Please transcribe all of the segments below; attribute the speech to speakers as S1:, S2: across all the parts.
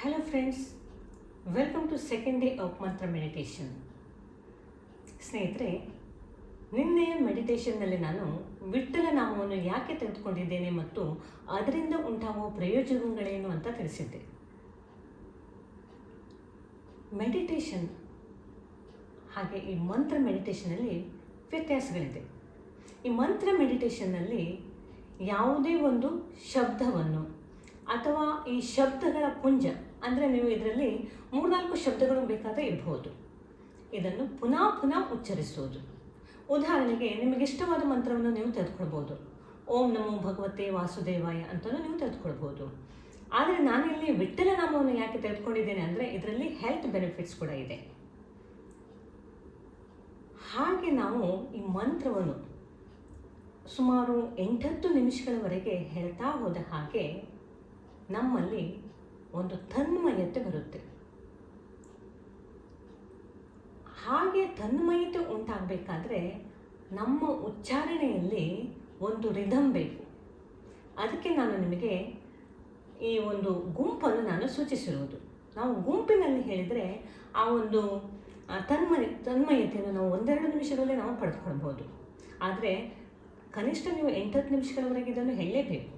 S1: Hello friends welcome to second day of mantra meditation ಸ್ನೇಹಿತರೆ ನಿನ್ನೆಯ ಮೆಡಿಟೇಷನ್ನಲ್ಲಿ ನಾನು ವಿಠ್ಠಲ ನಾಮವನ್ನು ಯಾಕೆ ತೆಗೆದುಕೊಂಡಿದ್ದೇನೆ ಮತ್ತು ಅದರಿಂದ ಉಂಟಾಗುವ ಪ್ರಯೋಜನಗಳೇನು ಅಂತ ತಿಳಿಸಿದ್ದೆ. ಮೆಡಿಟೇಷನ್ ಹಾಗೆ ಈ ಮಂತ್ರ ಮೆಡಿಟೇಷನಲ್ಲಿ ವ್ಯತ್ಯಾಸಗಳಿದೆ. ಈ ಮಂತ್ರ ಮೆಡಿಟೇಷನ್ನಲ್ಲಿ ಯಾವುದೇ ಒಂದು ಶಬ್ದವನ್ನು ಅಥವಾ ಈ ಶಬ್ದಗಳ ಪುಂಜ ಅಂದರೆ ನೀವು ಇದರಲ್ಲಿ ಮೂರ್ನಾಲ್ಕು ಶಬ್ದಗಳು ಬೇಕಾದರೆ ಇರಬಹುದು ಇದನ್ನು ಪುನಃ ಪುನಃ ಉಚ್ಚರಿಸುವುದು ಉದಾಹರಣೆಗೆ ನಿಮಗೆ ಇಷ್ಟವಾದ ಮಂತ್ರವನ್ನು ನೀವು ತೆಗೆದುಕೊಳ್ಬೋದು. ಓಂ ನಮೋ ಭಗವತೆ ವಾಸುದೇವಾಯ ಅಂತಲೂ ನೀವು ತೆಗೆದುಕೊಳ್ಬೋದು. ಆದರೆ ನಾನಿಲ್ಲಿ ವಿಠ್ಠಲ ನಾಮವನ್ನು ಯಾಕೆ ತೆಗೆದುಕೊಂಡಿದ್ದೇನೆ ಅಂದರೆ ಇದರಲ್ಲಿ ಹೆಲ್ತ್ ಬೆನಿಫಿಟ್ಸ್ ಕೂಡ ಇದೆ. ಹಾಗೆ ನಾವು ಈ ಮಂತ್ರವನ್ನು ಸುಮಾರು ಎಂಟತ್ತು ನಿಮಿಷಗಳವರೆಗೆ ಹೇಳ್ತಾ ಹೋದ ಹಾಗೆ ನಮ್ಮಲ್ಲಿ ಒಂದು ತನ್ಮಯತೆ ಬರುತ್ತೆ. ಹಾಗೆ ತನ್ಮಯತೆ ಉಂಟಾಗಬೇಕಾದ್ರೆ ನಮ್ಮ ಉಚ್ಚಾರಣೆಯಲ್ಲಿ ಒಂದು ರಿಧಮ್ ಬೇಕು. ಅದಕ್ಕೆ ನಾನು ನಿಮಗೆ ಈ ಒಂದು ಗುಂಪನ್ನು ನಾನು ಸೂಚಿಸಿರುವುದು. ನಾವು ಗುಂಪಿನಲ್ಲಿ ಹೇಳಿದರೆ ಆ ಒಂದು ತನ್ಮ ತನ್ಮಯ, ತನ್ಮಯತೆಯನ್ನು ನಾವು ಒಂದೆರಡು ನಿಮಿಷದಲ್ಲೇ ನಾವು ಪಡೆದುಕೊಳ್ಬೋದು ಆದರೆ ಕನಿಷ್ಠ ನೀವು ಎಂಟತ್ತು ನಿಮಿಷಗಳವರೆಗೆ ಇದನ್ನು ಹೇಳಲೇಬೇಕು.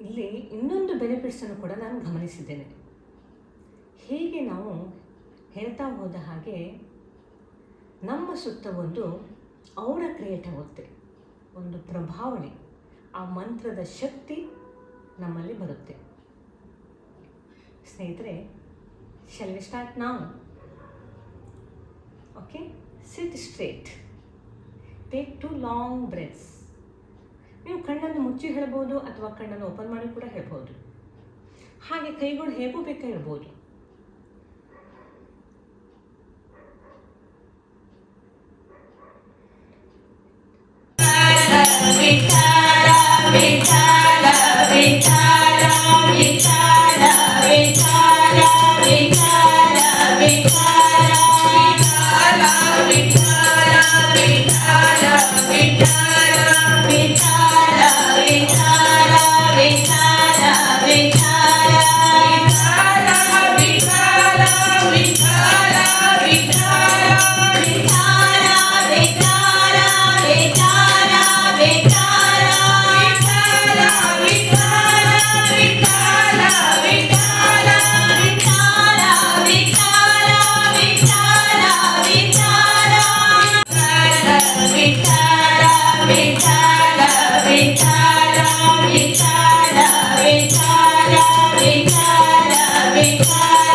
S1: ಇಲ್ಲಿ ಇನ್ನೊಂದು ಬೆನಿಫಿಟ್ಸನ್ನು ಕೂಡ ನಾನು ಗಮನಿಸಿದ್ದೇನೆ. ಹೀಗೆ ನಾವು ಹೇಳ್ತಾ ಹೋದ ಹಾಗೆ ನಮ್ಮ ಸುತ್ತ ಒಂದು ಔರ ಕ್ರಿಯೇಟ್ ಆಗುತ್ತೆ. ಒಂದು ಪ್ರಭಾವನೆ ಆ ಮಂತ್ರದ ಶಕ್ತಿ ನಮ್ಮಲ್ಲಿ ಬರುತ್ತೆ. ಸ್ನೇಹಿತರೆ ಶೆಲ್ ಸ್ಟಾರ್ಟ್ ನಾವು okay sit straight take two long breaths ನೀವು ಕಣ್ಣನ್ನು ಮುಚ್ಚಿ ಹೇಳ್ಬೋದು ಅಥವಾ ಕಣ್ಣನ್ನು ಓಪನ್ ಮಾಡಿ ಕೂಡ ಹೇಳ್ಬೋದು. ಹಾಗೆ ಕೈಗಳು ಹೇಗೂ ಬೇಕಾ ಇರ್ಬೋದು
S2: Yeah.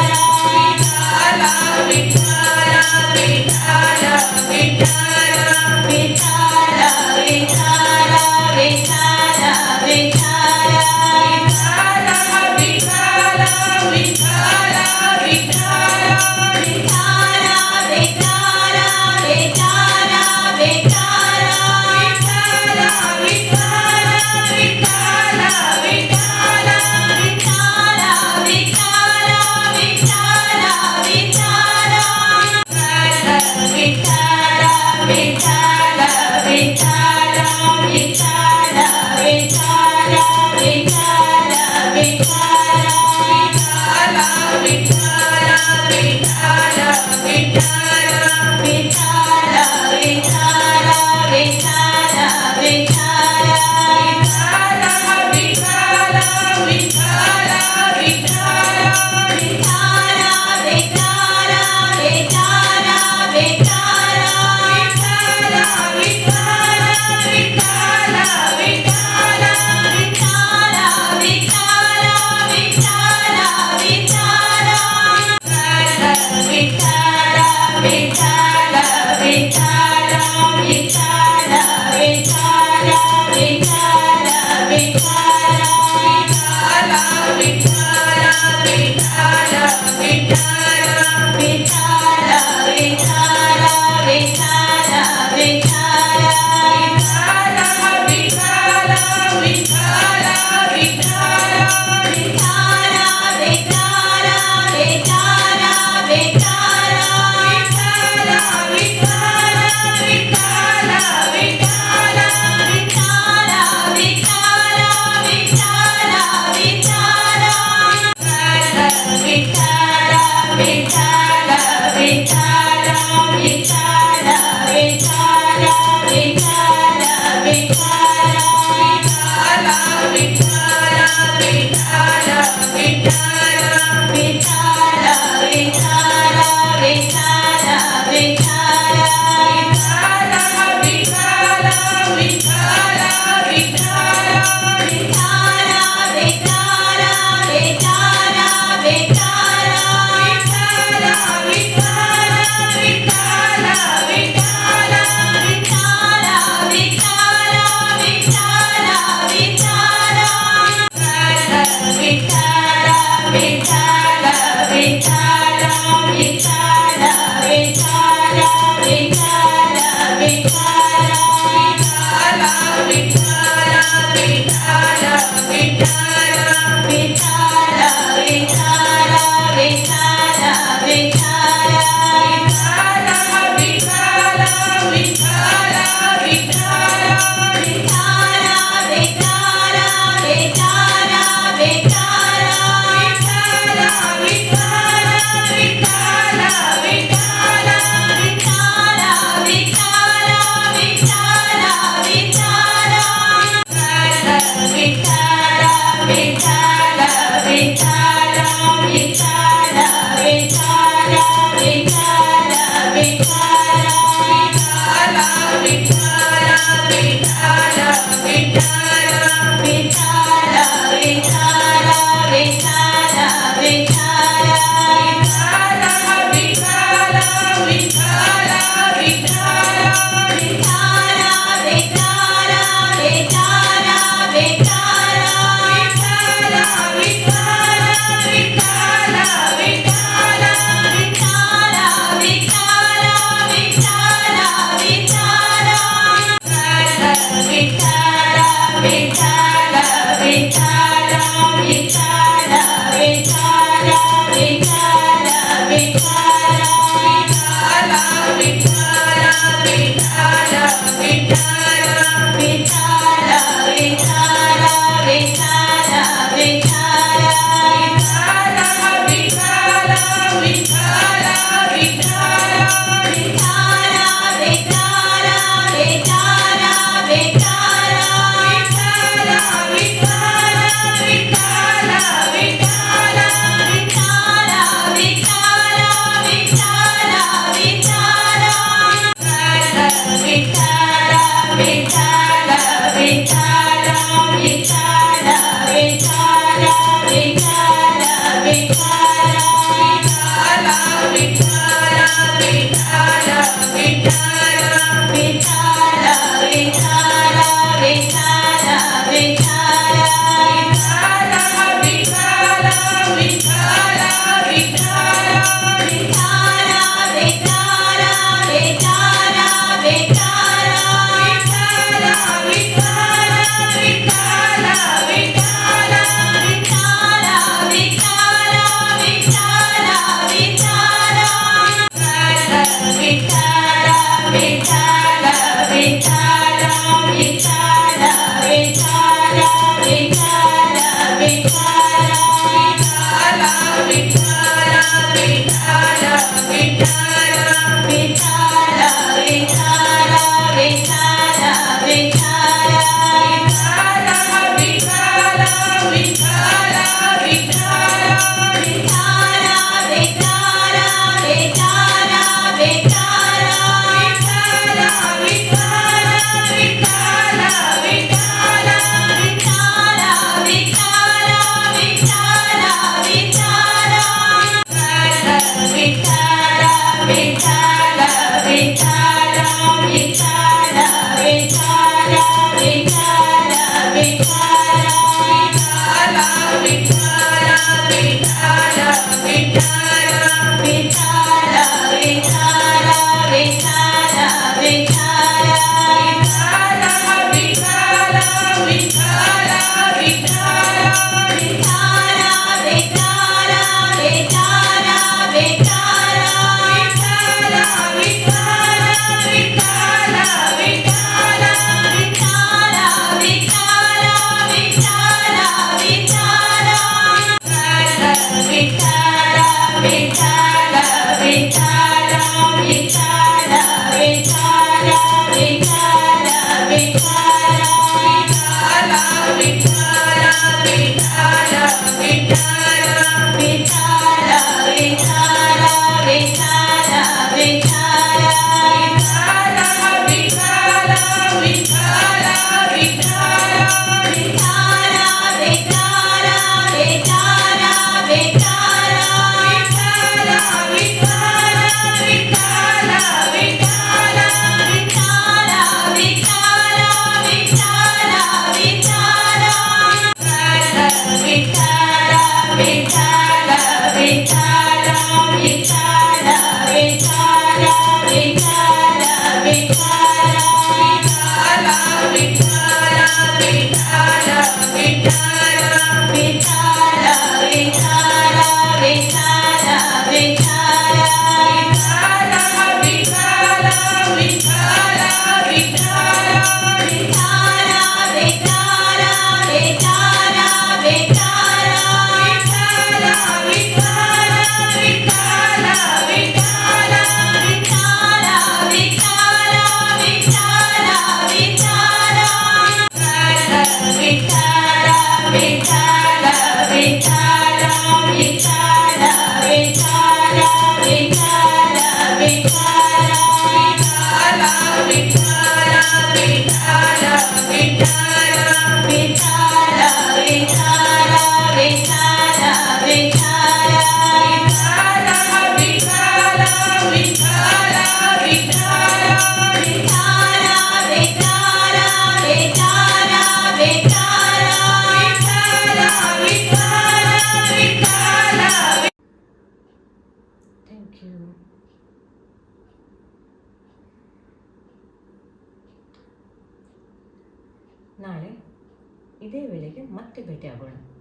S1: ನಾಳೆ ಇದೇ ವೇಳೆಗೆ ಮತ್ತೆ ಭೇಟಿಯಾಗೋಣ